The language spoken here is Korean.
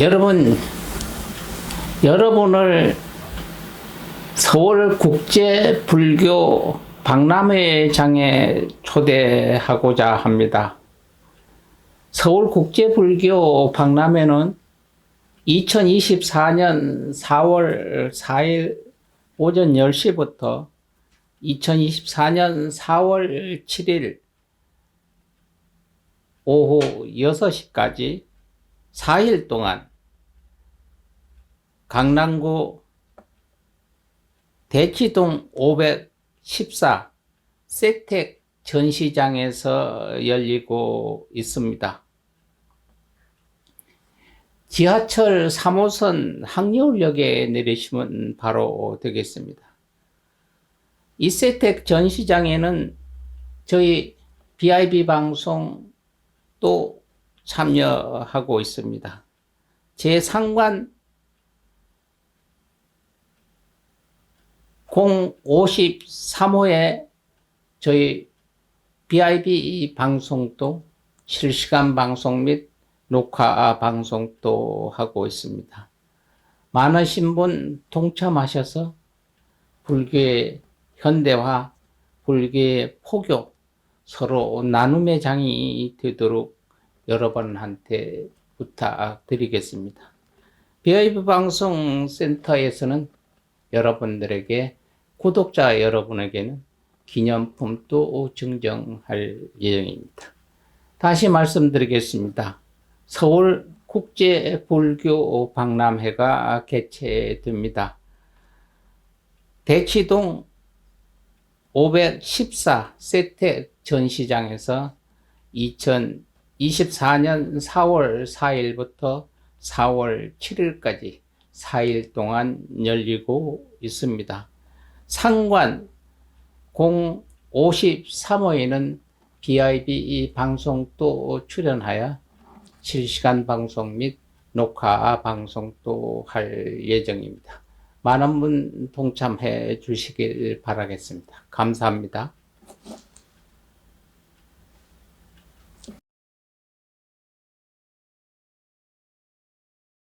여러분, 여러분을 서울 국제 불교 박람회장에 초대하고자 합니다. 서울 국제 불교 박람회는 2024년 4월 4일 오전 10시부터 2024년 4월 7일 오후 6시까지 4일 동안 강남구 대치동 514 세택 전시장에서 열리고 있습니다. 지하철 3호선 항려울역에 내리시면 바로 되겠습니다. 이 세택 전시장에는 저희 BIB 방송 또 참여하고 있습니다. 제 상관 053호에 저희 BIB 방송도 실시간 방송 및 녹화 방송도 하고 있습니다. 많으신 분 동참하셔서 불교의 현대화, 불교의 포교, 서로 나눔의 장이 되도록 여러분한테 부탁드리겠습니다. 비아이브 방송 센터에서는 여러분들에게 구독자 여러분에게는 기념품도 증정할 예정입니다. 다시 말씀드리겠습니다. 서울 국제 불교 박람회가 개최됩니다. 대치동 514 세택 전시장에서 2024년 4월 4일부터 4월 7일까지 4일 동안 열리고 있습니다. 상관 053호에는 BIB 방송도 출연하여 실시간 방송 및 녹화 방송도 할 예정입니다. 많은 분 동참해 주시길 바라겠습니다. 감사합니다.